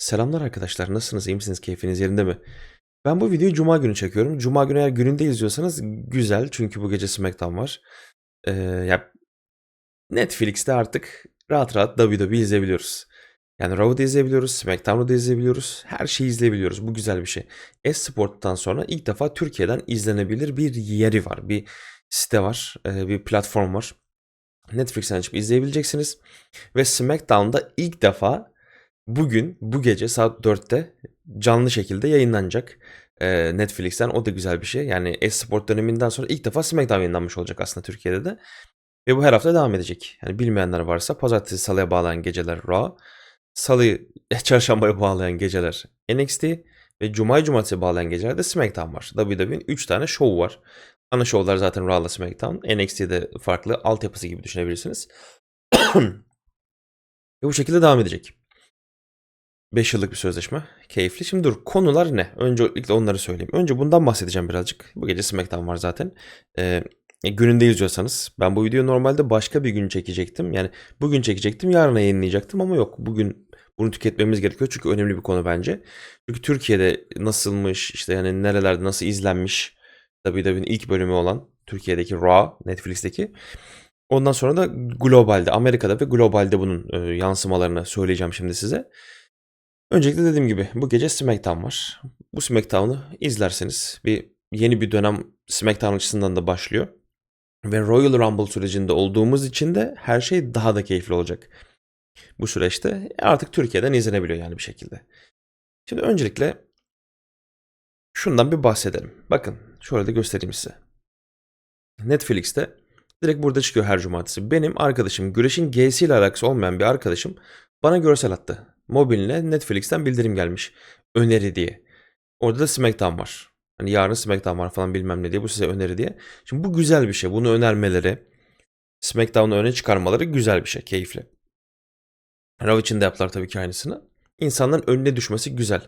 Selamlar arkadaşlar. Nasılsınız? İyi misiniz? Keyfiniz yerinde mi? Ben bu videoyu Cuma günü çekiyorum. Cuma günü eğer gününde izliyorsanız güzel. Çünkü bu gece SmackDown var. Ee, ya Netflix'te artık rahat rahat WWE izleyebiliyoruz. Yani Raw'u da izleyebiliyoruz, SmackDown'u da izleyebiliyoruz. Her şeyi izleyebiliyoruz. Bu güzel bir şey. Esport'tan sonra ilk defa Türkiye'den izlenebilir bir yeri var. Bir site var, e, bir platform var. Netflix'ten açıp izleyebileceksiniz. Ve SmackDown'da ilk defa bugün, bu gece saat 4'te canlı şekilde yayınlanacak. Ee, Netflix'ten o da güzel bir şey. Yani Esport döneminden sonra ilk defa SmackDown yayınlanmış olacak aslında Türkiye'de de. Ve bu her hafta devam edecek. Yani bilmeyenler varsa pazartesi salıya bağlayan geceler Raw, salı çarşambaya bağlayan geceler NXT ve cuma cumartesi bağlayan gecelerde SmackDown var. WWE'nin 3 tane show var. Ana şovlar zaten Raw'la SmackDown. NXT'de farklı altyapısı gibi düşünebilirsiniz. ve bu şekilde devam edecek. 5 yıllık bir sözleşme. Keyifli. Şimdi dur konular ne? Öncelikle onları söyleyeyim. Önce bundan bahsedeceğim birazcık. Bu gece SmackDown var zaten. Ee, gününde izliyorsanız. Ben bu videoyu normalde başka bir gün çekecektim. Yani bugün çekecektim. Yarına yayınlayacaktım ama yok. Bugün bunu tüketmemiz gerekiyor. Çünkü önemli bir konu bence. Çünkü Türkiye'de nasılmış işte yani nerelerde nasıl izlenmiş WWE'nin ilk bölümü olan Türkiye'deki Raw Netflix'teki. Ondan sonra da globalde Amerika'da ve globalde bunun e, yansımalarını söyleyeceğim şimdi size. Öncelikle dediğim gibi bu gece SmackDown var. Bu SmackDown'u izlerseniz bir yeni bir dönem SmackDown açısından da başlıyor. Ve Royal Rumble sürecinde olduğumuz için de her şey daha da keyifli olacak. Bu süreçte artık Türkiye'den izlenebiliyor yani bir şekilde. Şimdi öncelikle şundan bir bahsedelim. Bakın şöyle de göstereyim size. Netflix'te direkt burada çıkıyor her cumartesi. Benim arkadaşım güreşin G'si ile alakası olmayan bir arkadaşım bana görsel attı. Mobiline Netflix'ten bildirim gelmiş. Öneri diye. Orada da SmackDown var. Hani yarın SmackDown var falan bilmem ne diye bu size öneri diye. Şimdi bu güzel bir şey. Bunu önermeleri, SmackDown'u öne çıkarmaları güzel bir şey. Keyifli. Raw için de yaptılar tabii ki aynısını. İnsanların önüne düşmesi güzel.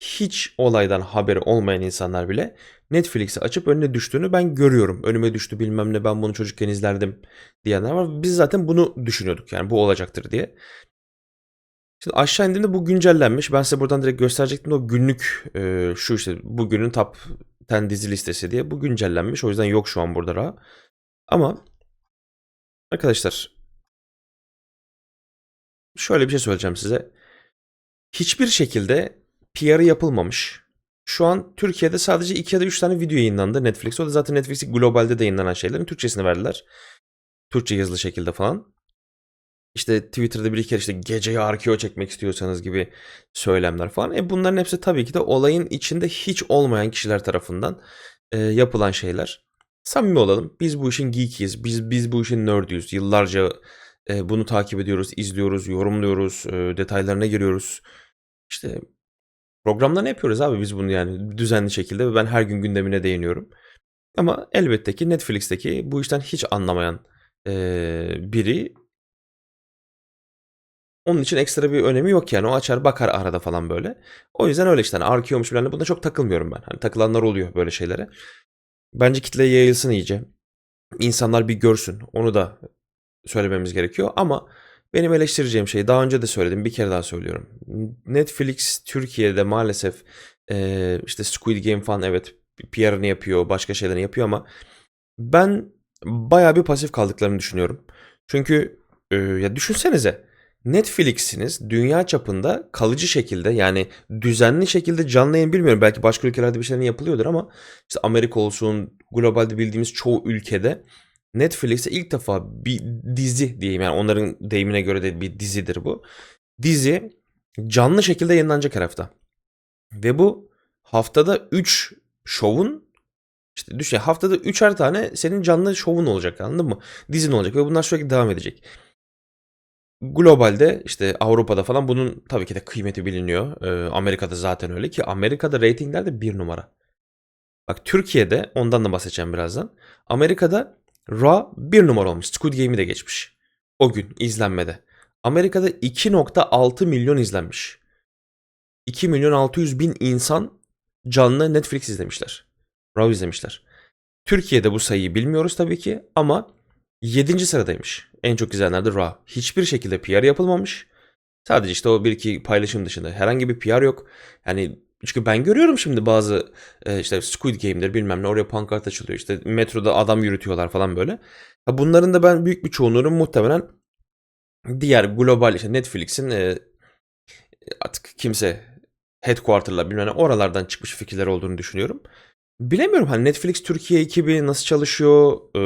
Hiç olaydan haberi olmayan insanlar bile Netflix'i açıp önüne düştüğünü ben görüyorum. Önüme düştü bilmem ne ben bunu çocukken izlerdim diyenler var. Biz zaten bunu düşünüyorduk yani bu olacaktır diye. Şimdi aşağı indiğimde bu güncellenmiş. Ben size buradan direkt gösterecektim o günlük e, şu işte bugünün top 10 dizi listesi diye. Bu güncellenmiş. O yüzden yok şu an burada Ra. Ama arkadaşlar şöyle bir şey söyleyeceğim size. Hiçbir şekilde PR'ı yapılmamış. Şu an Türkiye'de sadece 2 ya da 3 tane video yayınlandı Netflix. O da zaten Netflix'i globalde de yayınlanan şeylerin Türkçesini verdiler. Türkçe yazılı şekilde falan işte Twitter'da bir iki kere işte geceyi RKO çekmek istiyorsanız gibi söylemler falan. E bunların hepsi tabii ki de olayın içinde hiç olmayan kişiler tarafından e, yapılan şeyler. Samimi olalım. Biz bu işin geekiyiz. Biz biz bu işin nerdüyüz. Yıllarca e, bunu takip ediyoruz, izliyoruz, yorumluyoruz, e, detaylarına giriyoruz. İşte programda ne yapıyoruz abi biz bunu yani düzenli şekilde ve ben her gün gündemine değiniyorum. Ama elbette ki Netflix'teki bu işten hiç anlamayan e, biri onun için ekstra bir önemi yok yani. O açar bakar arada falan böyle. O yüzden öyle işte. Hani RQ'muş falan. Buna çok takılmıyorum ben. Hani takılanlar oluyor böyle şeylere. Bence kitleye yayılsın iyice. İnsanlar bir görsün. Onu da söylememiz gerekiyor. Ama benim eleştireceğim şey daha önce de söyledim. Bir kere daha söylüyorum. Netflix Türkiye'de maalesef e, işte Squid Game falan evet PR'ını yapıyor. Başka şeylerini yapıyor ama ben bayağı bir pasif kaldıklarını düşünüyorum. Çünkü e, ya düşünsenize Netflix'iniz dünya çapında kalıcı şekilde yani düzenli şekilde canlı yayın bilmiyorum. Belki başka ülkelerde bir şeyler yapılıyordur ama işte Amerika olsun globalde bildiğimiz çoğu ülkede Netflix'e ilk defa bir dizi diyeyim yani onların deyimine göre de bir dizidir bu. Dizi canlı şekilde yayınlanacak her hafta. Ve bu haftada 3 şovun işte düşün haftada 3'er tane senin canlı şovun olacak anladın mı? Dizin olacak ve bunlar sürekli devam edecek. Globalde işte Avrupa'da falan bunun tabii ki de kıymeti biliniyor. Ee, Amerika'da zaten öyle ki Amerika'da reytinglerde bir numara. Bak Türkiye'de ondan da bahsedeceğim birazdan. Amerika'da Raw bir numara olmuş. Squid Game'i de geçmiş. O gün izlenmede. Amerika'da 2.6 milyon izlenmiş. 2 milyon 600 bin insan canlı Netflix izlemişler. Raw izlemişler. Türkiye'de bu sayıyı bilmiyoruz tabii ki ama 7. sıradaymış. En çok izlenenlerde Raw. Hiçbir şekilde PR yapılmamış. Sadece işte o bir iki paylaşım dışında herhangi bir PR yok. Yani çünkü ben görüyorum şimdi bazı e, işte Squid Game'dir bilmem ne oraya pankart açılıyor. İşte metroda adam yürütüyorlar falan böyle. Bunların da ben büyük bir çoğunluğunun muhtemelen diğer global işte Netflix'in e, artık kimse headquarter'la bilmem ne oralardan çıkmış fikirler olduğunu düşünüyorum. Bilemiyorum hani Netflix Türkiye ekibi nasıl çalışıyor, e,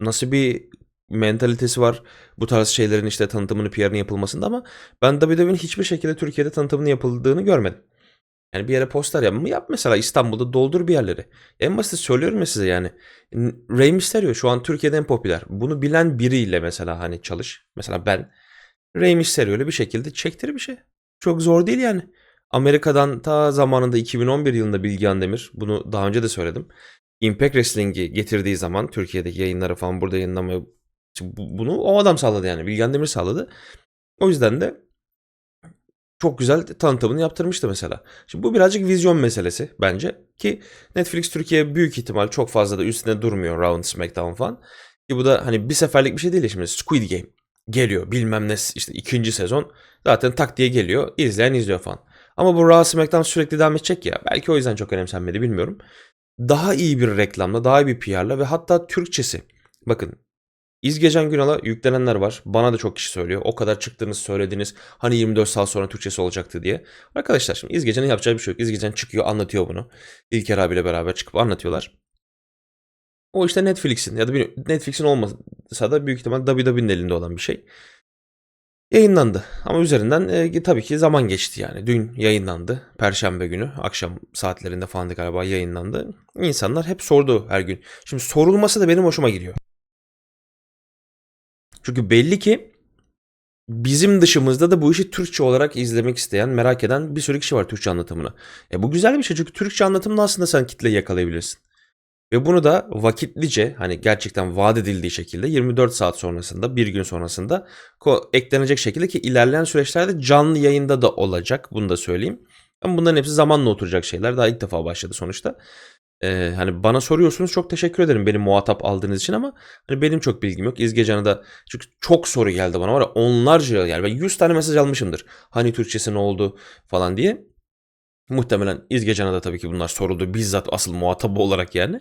nasıl bir mentalitesi var bu tarz şeylerin işte tanıtımını PR'ını yapılmasında ama ben WWE'nin hiçbir şekilde Türkiye'de tanıtımını yapıldığını görmedim. Yani bir yere poster yapma yap mesela İstanbul'da doldur bir yerleri. En basit söylüyorum ya size yani. Rey Mysterio şu an Türkiye'de en popüler. Bunu bilen biriyle mesela hani çalış. Mesela ben Rey Mysterio ile bir şekilde çektir bir şey. Çok zor değil yani. Amerika'dan ta zamanında 2011 yılında Bilgehan Demir bunu daha önce de söyledim. Impact Wrestling'i getirdiği zaman Türkiye'deki yayınları falan burada yayınlamayı Bunu o adam sağladı yani. Bilgehan Demir sağladı. O yüzden de çok güzel tanıtımını yaptırmıştı mesela. Şimdi bu birazcık vizyon meselesi bence. Ki Netflix Türkiye büyük ihtimal çok fazla da üstüne durmuyor Round SmackDown falan. Ki bu da hani bir seferlik bir şey değil ya şimdi Squid Game geliyor bilmem ne işte ikinci sezon zaten tak diye geliyor izleyen izliyor falan. Ama bu Raw SmackDown sürekli devam edecek ya belki o yüzden çok önemsenmedi bilmiyorum. Daha iyi bir reklamla daha iyi bir PR'la ve hatta Türkçesi. Bakın İzgecan Günal'a yüklenenler var. Bana da çok kişi söylüyor. O kadar çıktınız söylediniz. Hani 24 saat sonra Türkçesi olacaktı diye. Arkadaşlar şimdi İzgecan'ın yapacağı bir şey yok. İzgecan çıkıyor anlatıyor bunu. İlker abiyle beraber çıkıp anlatıyorlar. O işte Netflix'in ya da Netflix'in olmasa da büyük ihtimal WWE'nin elinde olan bir şey. Yayınlandı. Ama üzerinden e, tabii ki zaman geçti yani. Dün yayınlandı. Perşembe günü akşam saatlerinde falan galiba yayınlandı. İnsanlar hep sordu her gün. Şimdi sorulması da benim hoşuma gidiyor. Çünkü belli ki bizim dışımızda da bu işi Türkçe olarak izlemek isteyen, merak eden bir sürü kişi var Türkçe anlatımını. E bu güzel bir şey çünkü Türkçe anlatımla aslında sen kitleyi yakalayabilirsin. Ve bunu da vakitlice hani gerçekten vaat edildiği şekilde 24 saat sonrasında bir gün sonrasında eklenecek şekilde ki ilerleyen süreçlerde canlı yayında da olacak bunu da söyleyeyim. Ama bunların hepsi zamanla oturacak şeyler daha ilk defa başladı sonuçta. Ee, hani bana soruyorsunuz çok teşekkür ederim beni muhatap aldığınız için ama hani benim çok bilgim yok. İzgecan'ı da çünkü çok soru geldi bana var ya onlarca yani ben 100 tane mesaj almışımdır. Hani Türkçesi ne oldu falan diye. Muhtemelen İzgecan'a da tabii ki bunlar soruldu bizzat asıl muhatabı olarak yani.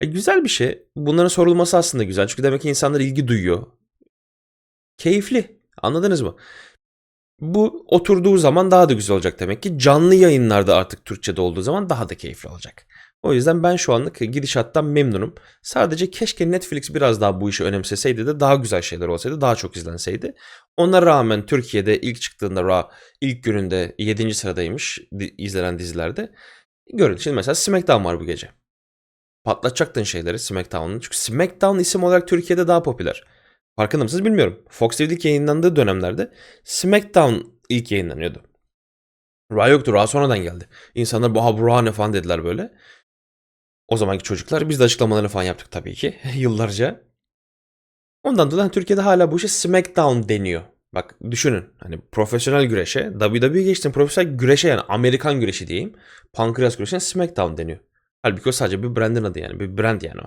E, güzel bir şey. Bunların sorulması aslında güzel. Çünkü demek ki insanlar ilgi duyuyor. Keyifli. Anladınız mı? Bu oturduğu zaman daha da güzel olacak demek ki. Canlı yayınlarda artık Türkçe'de olduğu zaman daha da keyifli olacak. O yüzden ben şu anlık gidişattan memnunum. Sadece keşke Netflix biraz daha bu işi önemseseydi de daha güzel şeyler olsaydı, daha çok izlenseydi. Ona rağmen Türkiye'de ilk çıktığında Raw ilk gününde 7. sıradaymış izlenen dizilerde. Görün şimdi mesela SmackDown var bu gece. Patlatacaktın şeyleri SmackDown'un. Çünkü SmackDown isim olarak Türkiye'de daha popüler. Farkında mısınız bilmiyorum. Fox TV ilk yayınlandığı dönemlerde SmackDown ilk yayınlanıyordu. Raw yoktu. Raw sonradan geldi. İnsanlar bu ha bu Raw ne falan dediler böyle. O zamanki çocuklar biz de açıklamalarını falan yaptık tabii ki yıllarca. Ondan dolayı hani Türkiye'de hala bu işe SmackDown deniyor. Bak düşünün hani profesyonel güreşe WWE geçtim profesyonel güreşe yani Amerikan güreşi diyeyim. Pankreas güreşine SmackDown deniyor. Halbuki o sadece bir brandin adı yani bir brand yani o.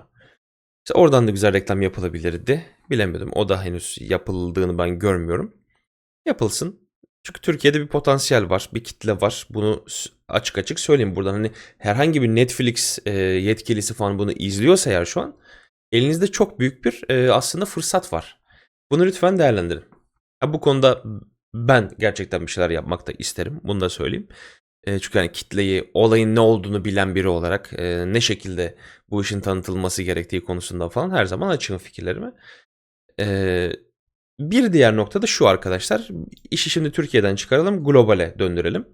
İşte oradan da güzel reklam yapılabilirdi. Bilemedim. O da henüz yapıldığını ben görmüyorum. Yapılsın. Çünkü Türkiye'de bir potansiyel var, bir kitle var. Bunu açık açık söyleyeyim buradan. Hani herhangi bir Netflix e, yetkilisi falan bunu izliyorsa eğer şu an elinizde çok büyük bir e, aslında fırsat var. Bunu lütfen değerlendirin. Ha, bu konuda ben gerçekten bir şeyler yapmak da isterim. Bunu da söyleyeyim. E, çünkü hani kitleyi, olayın ne olduğunu bilen biri olarak e, ne şekilde bu işin tanıtılması gerektiği konusunda falan her zaman açığım fikirlerime. E, bir diğer nokta da şu arkadaşlar. İşi şimdi Türkiye'den çıkaralım, globale döndürelim.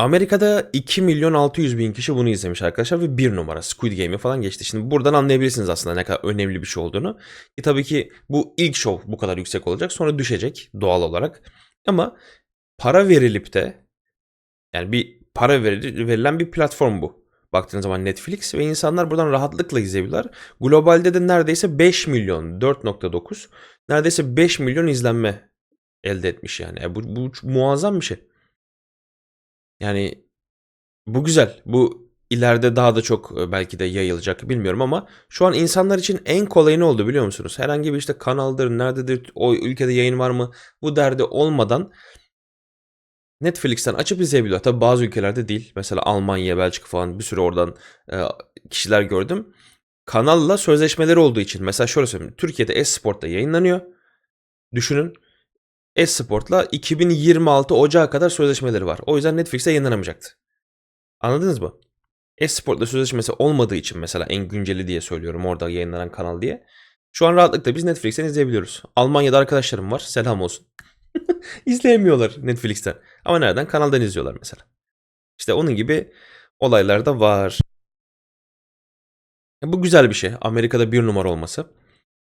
Amerika'da 2 milyon 600 bin kişi bunu izlemiş arkadaşlar ve bir numara Squid Game'i falan geçti. Şimdi buradan anlayabilirsiniz aslında ne kadar önemli bir şey olduğunu. E tabii ki bu ilk show bu kadar yüksek olacak sonra düşecek doğal olarak. Ama para verilip de yani bir para veril- verilen bir platform bu. Baktığınız zaman Netflix ve insanlar buradan rahatlıkla izleyebilirler. Globalde de neredeyse 5 milyon 4.9 neredeyse 5 milyon izlenme elde etmiş yani. E bu, bu muazzam bir şey. Yani bu güzel. Bu ileride daha da çok e, belki de yayılacak bilmiyorum ama şu an insanlar için en kolayı ne oldu biliyor musunuz? Herhangi bir işte kanaldır, nerededir, o ülkede yayın var mı bu derdi olmadan Netflix'ten açıp izleyebiliyor. Tabii bazı ülkelerde değil. Mesela Almanya, Belçika falan bir sürü oradan e, kişiler gördüm. Kanalla sözleşmeleri olduğu için mesela şöyle söyleyeyim. Türkiye'de Esport'ta yayınlanıyor. Düşünün Esport'la 2026 Ocağı kadar sözleşmeleri var. O yüzden Netflix'te yayınlanamayacaktı. Anladınız mı? Esport'la sözleşmesi olmadığı için mesela en günceli diye söylüyorum orada yayınlanan kanal diye. Şu an rahatlıkla biz Netflix'ten izleyebiliyoruz. Almanya'da arkadaşlarım var. Selam olsun. İzleyemiyorlar Netflix'ten. Ama nereden? Kanaldan izliyorlar mesela. İşte onun gibi olaylar da var. Bu güzel bir şey. Amerika'da bir numara olması.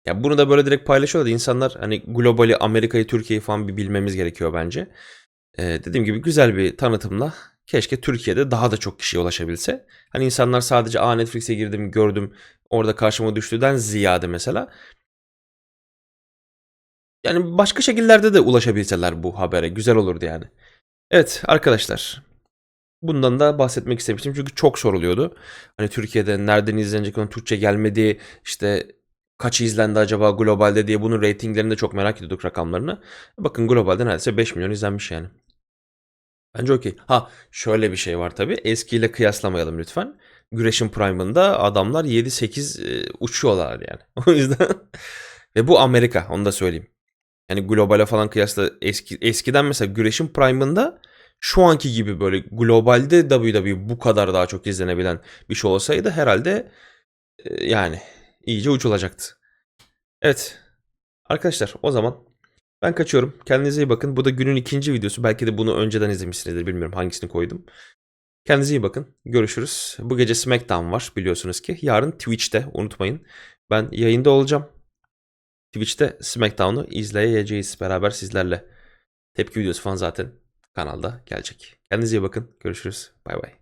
Ya bunu da böyle direkt paylaşıyorlar da insanlar hani globali Amerika'yı Türkiye'yi falan bir bilmemiz gerekiyor bence. Ee, dediğim gibi güzel bir tanıtımla keşke Türkiye'de daha da çok kişiye ulaşabilse. Hani insanlar sadece aa Netflix'e girdim gördüm orada karşıma düştüden ziyade mesela. Yani başka şekillerde de ulaşabilseler bu habere güzel olurdu yani. Evet arkadaşlar bundan da bahsetmek istemiştim çünkü çok soruluyordu. Hani Türkiye'de nereden izlenecek onun Türkçe gelmedi işte kaç izlendi acaba globalde diye bunun reytinglerini de çok merak ediyorduk rakamlarını. Bakın globalde neredeyse 5 milyon izlenmiş yani. Bence okey. Ha şöyle bir şey var tabii. Eskiyle kıyaslamayalım lütfen. Güreşin Prime'ında adamlar 7-8 e, uçuyorlar yani. O yüzden ve bu Amerika onu da söyleyeyim. Yani globale falan kıyasla eski eskiden mesela Güreşin Prime'ında şu anki gibi böyle globalde WWE bu kadar daha çok izlenebilen bir şey olsaydı herhalde e, yani iyice uçulacaktı. Evet. Arkadaşlar o zaman ben kaçıyorum. Kendinize iyi bakın. Bu da günün ikinci videosu. Belki de bunu önceden izlemişsinizdir. Bilmiyorum hangisini koydum. Kendinize iyi bakın. Görüşürüz. Bu gece SmackDown var biliyorsunuz ki. Yarın Twitch'te unutmayın. Ben yayında olacağım. Twitch'te SmackDown'u izleyeceğiz beraber sizlerle. Tepki videosu falan zaten kanalda gelecek. Kendinize iyi bakın. Görüşürüz. Bay bay.